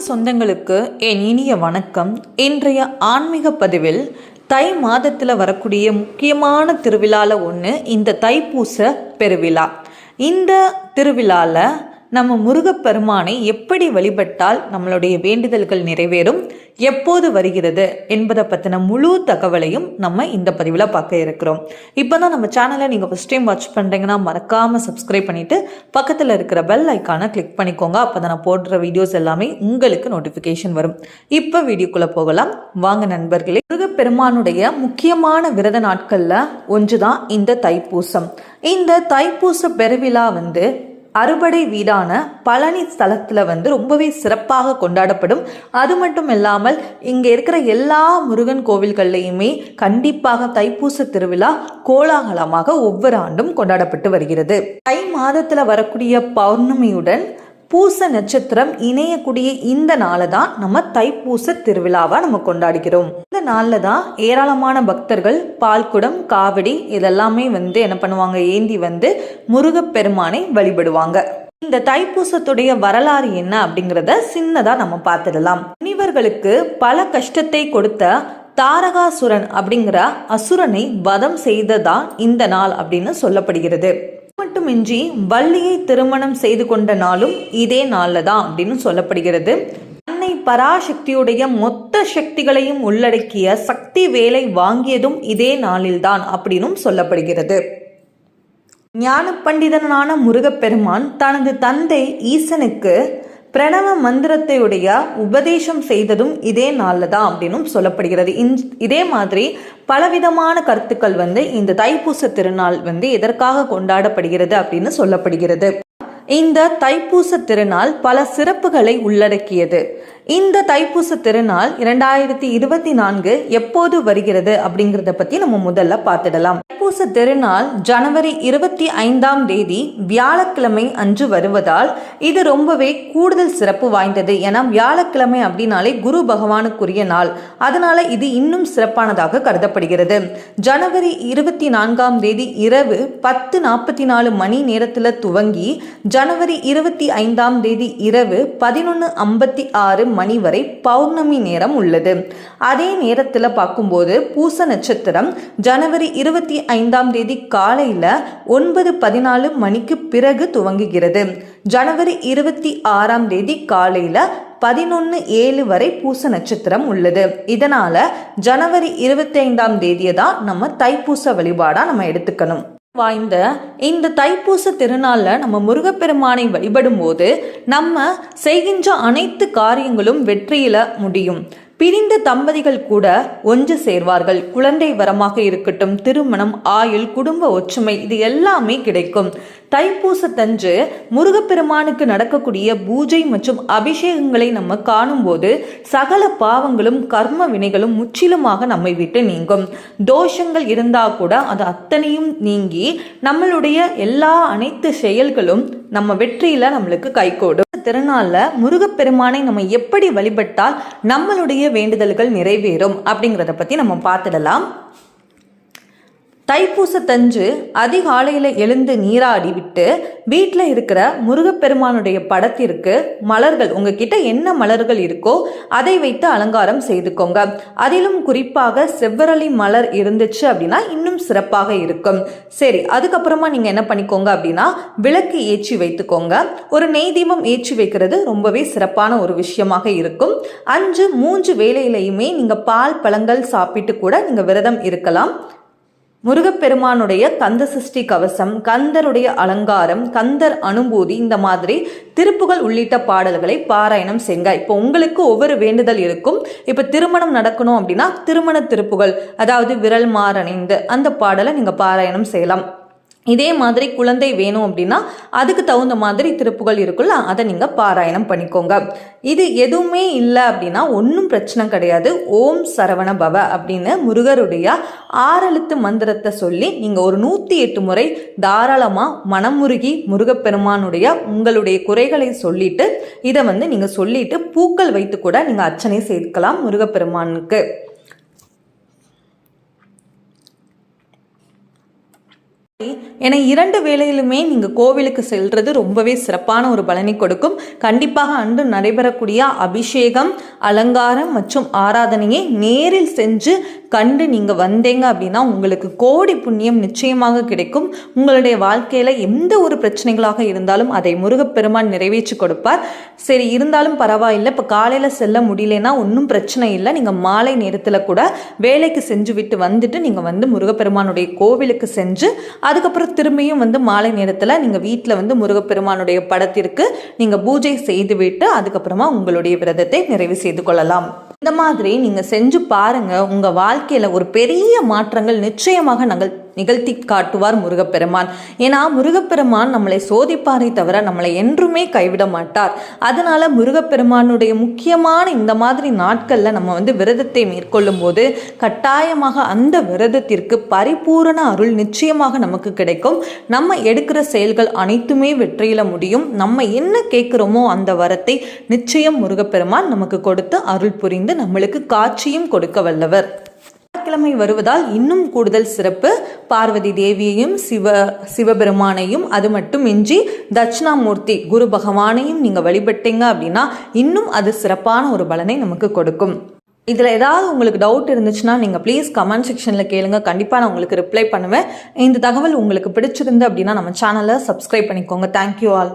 அன்பு சொந்தங்களுக்கு என் இனிய வணக்கம். இன்றைய ஆன்மீக பதிவில் தை மாதத்தில் வரக்கூடிய முக்கியமான திருவிழாவில் ஒன்று இந்த தைப்பூச பெருவிழா. இந்த திருவிழாவில் நம்ம முருகப்பெருமானை எப்படி வழிபட்டால் நம்மளுடைய வேண்டுதல்கள் நிறைவேறும்? எப்போது வருகிறது? என்பதை பற்றின முழு தகவலையும் நம்ம இந்த பதிவில் பார்க்க இருக்கிறோம். இப்போ தான் நம்ம சேனலை நீங்கள் ஃபஸ்ட் டைம் வாட்ச் பண்ணுறீங்கன்னா மறக்காமல் சப்ஸ்கிரைப் பண்ணிவிட்டு பக்கத்தில் இருக்கிற பெல் ஐக்கானை கிளிக் பண்ணிக்கோங்க. அப்போ தான் நான் போடுற வீடியோஸ் எல்லாமே உங்களுக்கு நோட்டிஃபிகேஷன் வரும். இப்போ வீடியோக்குள்ளே போகலாம். வாங்க நண்பர்களே. முருகப்பெருமானுடைய முக்கியமான விரத நாட்களில் ஒன்று தான் இந்த தைப்பூசம். இந்த தைப்பூச பெருவிழா வந்து அறுபடை வீடான பழனி ஸ்தலத்தில் வந்து ரொம்பவே சிறப்பாக கொண்டாடப்படும். அது மட்டும் இல்லாமல் இங்கே இருக்கிற எல்லா முருகன் கோவில்கள்லையுமே கண்டிப்பாக தைப்பூச திருவிழா கோலாகலமாக ஒவ்வொரு ஆண்டும் கொண்டாடப்பட்டு வருகிறது. தை மாதத்தில் வரக்கூடிய பௌர்ணமியுடன் பூச நட்சத்திரம் இணையக்கூடிய இந்த நாளை தான் நம்ம தைப்பூச திருவிழாவாக நம்ம கொண்டாடுகிறோம் இந்த நாளில் தான் ஏராளமான பக்தர்கள் பால்குடம் காவடி இதெல்லாமே வந்து என்ன பண்ணுவாங்க? ஏந்தி வந்து முருகப்பெருமானை வழிபடுவாங்க. இந்த தைப்பூசத்துடைய வரலாறு என்ன அப்படிங்கிறத சின்னதா நம்ம பார்த்துடலாம். முனிவர்களுக்கு பல கஷ்டத்தை கொடுத்த தாரகாசுரன் அப்படிங்கிற அசுரனை வதம் செய்ததா இந்த நாள் அப்படின்னு சொல்லப்படுகிறது. மட்டுமின்றி வள்ளியை திருமணம் செய்து கொண்ட நாளும் இதே நாளில் தான் அப்படின்னு சொல்லப்படுகிறது. அன்னை பராசக்தியுடைய மொத்த சக்திகளையும் உள்ளடக்கிய சக்தி வேலை வாங்கியதும் இதே நாளில்தான் அப்படின்னும் சொல்லப்படுகிறது. ஞான பண்டிதனான முருகப்பெருமான் தனது தந்தை ஈசனுக்கு பிரணவ மந்திரத்தையுடைய உபதேசம் செய்ததும் இதே நாளில் தான் அப்படின்னும் சொல்லப்படுகிறது. இதே மாதிரி பலவிதமான கருத்துக்கள் வந்து இந்த தைப்பூச திருநாள் வந்து எதற்காக கொண்டாடப்படுகிறது அப்படின்னு சொல்லப்படுகிறது. இந்த தைப்பூச திருநாள் பல சிறப்புகளை உள்ளடக்கியது. இந்த தைப்பூச திருநாள் இரண்டாயிரத்தி இருபத்தி நான்கு எப்போது வருகிறது அப்படிங்கிறத பத்தி நம்ம முதல்ல பார்த்துடலாம். தைப்பூச திருநாள் ஜனவரி இருபத்தி ஐந்தாம் தேதி வியாழக்கிழமை அன்று வருவதால் இது ரொம்பவே கூடுதல் சிறப்பு வாய்ந்தது. ஏன்னா வியாழக்கிழமை அப்படின்னாலே குரு பகவானுக்குரிய நாள். அதனால இது இன்னும் சிறப்பானதாக கருதப்படுகிறது. ஜனவரி இருபத்தி நான்காம் தேதி இரவு பத்து நாற்பத்தி நாலு மணி நேரத்தில் துவங்கி ஜனவரி இருபத்தி ஐந்தாம் தேதி இரவு பதினொன்று ஐம்பத்தி ஆறு மணி வரை பௌர்ணமி நேரம் உள்ளது. அதே நேரத்தில் பார்க்கும்போது பூச நட்சத்திரம் ஜனவரி இருபத்தி ஐந்தாம் தேதி காலையில் ஒன்பது பதினாலு மணிக்கு பிறகு துவங்குகிறது. ஜனவரி இருபத்தி ஆறாம் தேதி காலையில் பதினொன்று ஏழு வரை பூச நட்சத்திரம் உள்ளது. இதனால ஜனவரி இருபத்தி ஐந்தாம் தேதியை தான் நம்ம தைப்பூச வழிபாடாக நம்ம எடுத்துக்கணும். வாய்ந்த இந்த தைப்பூச திருநாளில் நம்ம முருகப்பெருமானை வழிபடும் போது நம்ம செய்கின்ற அனைத்து காரியங்களும் வெற்றியில முடியும். பிரிந்த தம்பதிகள் கூட ஒன்று சேர்வார்கள். குழந்தை வரமாக இருக்கட்டும் திருமணம் ஆயுள் குடும்ப ஒற்றுமை இது எல்லாமே கிடைக்கும். தைப்பூசத்தன்று முருகப்பெருமானுக்கு நடக்கக்கூடிய பூஜை மற்றும் அபிஷேகங்களை நம்ம காணும்போது சகல பாவங்களும் கர்ம வினைகளும் முற்றிலுமாக நம்மை விட்டு நீங்கும். தோஷங்கள் இருந்தால் கூட அது அத்தனையும் நீங்கி நம்மளுடைய எல்லா அனைத்து செயல்களும் நம்ம வெற்றியில் நம்மளுக்கு கைகூடும். திருநாளில் முருகப்பெருமானை நம்ம எப்படி வழிபட்டால் நம்மளுடைய வேண்டுதல்கள் நிறைவேறும் அப்படிங்கிறத பற்றி நம்ம பார்த்துடலாம். தைப்பூசத்தன்று அதிகாலையில் எழுந்து நீராடி விட்டு வீட்டில் இருக்கிற முருகப்பெருமானுடைய படத்திற்கு மலர்கள் உங்ககிட்ட என்ன மலர்கள் இருக்கோ அதை வைத்து அலங்காரம் செய்துக்கோங்க. அதிலும் குறிப்பாக செவ்வரளி மலர் இருந்துச்சு அப்படின்னா இன்னும் சிறப்பாக இருக்கும். சரி அதுக்கப்புறமா நீங்கள் என்ன பண்ணிக்கோங்க அப்படின்னா விளக்கு ஏற்றி வைத்துக்கோங்க. ஒரு நெய் தீபம் ஏற்றி வைக்கிறது ரொம்பவே சிறப்பான ஒரு விஷயமாக இருக்கும். அஞ்சு மூன்று வேலையிலையுமே நீங்கள் பால் பழங்கள் சாப்பிட்டு கூட நீங்கள் விரதம் இருக்கலாம். முருகப்பெருமானுடைய கந்த சிருஷ்டி கவசம் கந்தருடைய அலங்காரம் கந்தர் அனுபூதி இந்த மாதிரி திருப்புகள் உள்ளிட்ட பாடல்களை பாராயணம் செய்ங்க இப்போ உங்களுக்கு ஒவ்வொரு வேண்டுதல் இருக்கும். இப்போ திருமணம் நடக்கணும் அப்படின்னா திருமண திருப்புகள் அதாவது விரல் மாறணைந்து அந்த பாடலை நீங்கள் பாராயணம் செய்யலாம். இதே மாதிரி குழந்தை வேணும் அப்படின்னா அதுக்கு தகுந்த மாதிரி திருப்புகள் இருக்குல்ல அதை நீங்கள் பாராயணம் பண்ணிக்கோங்க. இது எதுவுமே இல்லை அப்படின்னா ஒன்றும் பிரச்சனை கிடையாது. ஓம் சரவண பவ அப்படின்னு முருகருடைய ஆறெழுத்து மந்திரத்தை சொல்லி நீங்கள் ஒரு நூற்றி எட்டு முறை தாராளமாக மனமுருகி முருகப்பெருமானுடைய உங்களுடைய குறைகளை சொல்லிட்டு இதை வந்து நீங்கள் சொல்லிட்டு பூக்கள் வைத்து கூட நீங்கள் அர்ச்சனை சேர்க்கலாம் முருகப்பெருமானுக்கு. என இரண்டு வேளையிலுமே நீங்கள் கோவிலுக்கு செல்றது ரொம்பவே சிறப்பான ஒரு பலனை கொடுக்கும். கண்டிப்பாக அன்று நடைபெறக்கூடிய அபிஷேகம் அலங்காரம் மற்றும் ஆராதனையை நேரில் செஞ்சு கண்டு நீங்கள் வந்தீங்க அப்படின்னா உங்களுக்கு கோடி புண்ணியம் நிச்சயமாக கிடைக்கும். உங்களுடைய வாழ்க்கையில் எந்த ஒரு பிரச்சனைகளாக இருந்தாலும் அதை முருகப்பெருமான் நிறைவேற்றி கொடுப்பார். சரி இருந்தாலும் பரவாயில்லை. இப்போ காலையில் செல்ல முடியலன்னா ஒன்றும் பிரச்சனை இல்லை. நீங்கள் மாலை நேரத்தில் கூட வேலைக்கு செஞ்சு விட்டு வந்துட்டு நீங்கள் வந்து முருகப்பெருமானுடைய கோவிலுக்கு செஞ்சு அதுக்கப்புறம் திரும்பியும் வந்து மாலை நேரத்தில் நீங்கள் வீட்டில் வந்து முருகப்பெருமானுடைய படத்திற்கு நீங்கள் பூஜை செய்துவிட்டு அதுக்கப்புறமா உங்களுடைய விரதத்தை நிறைவு செய்து கொள்ளலாம். இந்த மாதிரி நீங்கள் செஞ்சு பாருங்க. உங்கள் வாழ்க்கையில் ஒரு பெரிய மாற்றங்கள் நிச்சயமாக நாங்கள் நிகழ்த்தி காட்டுவார் முருகப்பெருமான். ஏன்னா முருகப்பெருமான் நம்மளை சோதிப்பாரே தவிர நம்மளை என்றுமே கைவிட மாட்டார். அதனால முருகப்பெருமானுடைய முக்கியமான இந்த மாதிரி நாட்களில் நம்ம வந்து விரதத்தை மேற்கொள்ளும் போது கட்டாயமாக அந்த விரதத்திற்கு பரிபூரண அருள் நிச்சயமாக நமக்கு கிடைக்கும். நம்ம எடுக்கிற செயல்கள் அனைத்துமே வெற்றியில முடியும். நம்ம என்ன கேட்குறோமோ அந்த வரத்தை நிச்சயம் முருகப்பெருமான் நமக்கு கொடுத்து அருள் புரிந்து நம்மளுக்கு காட்சியும் கொடுக்க வல்லவர். வியாழக்கிழமை வருவதால் இன்னும் கூடுதல் சிறப்பு. பார்வதி தேவியையும் சிவ சிவபெருமானையும் அது மட்டுமின்றி தட்சிணாமூர்த்தி குரு பகவானையும் நீங்கள் வழிபட்டீங்க அப்படின்னா இன்னும் அது சிறப்பான ஒரு பலனை நமக்கு கொடுக்கும். இதில் ஏதாவது உங்களுக்கு டவுட் இருந்துச்சுன்னா நீங்கள் ப்ளீஸ் கமெண்ட் செக்ஷனில் கேளுங்க. கண்டிப்பாக நான் உங்களுக்கு ரிப்ளை பண்ணுவேன். இந்த தகவல் உங்களுக்கு பிடிச்சிருந்து அப்படின்னா நம்ம சேனலை சப்ஸ்கிரைப் பண்ணிக்கோங்க. Thank you all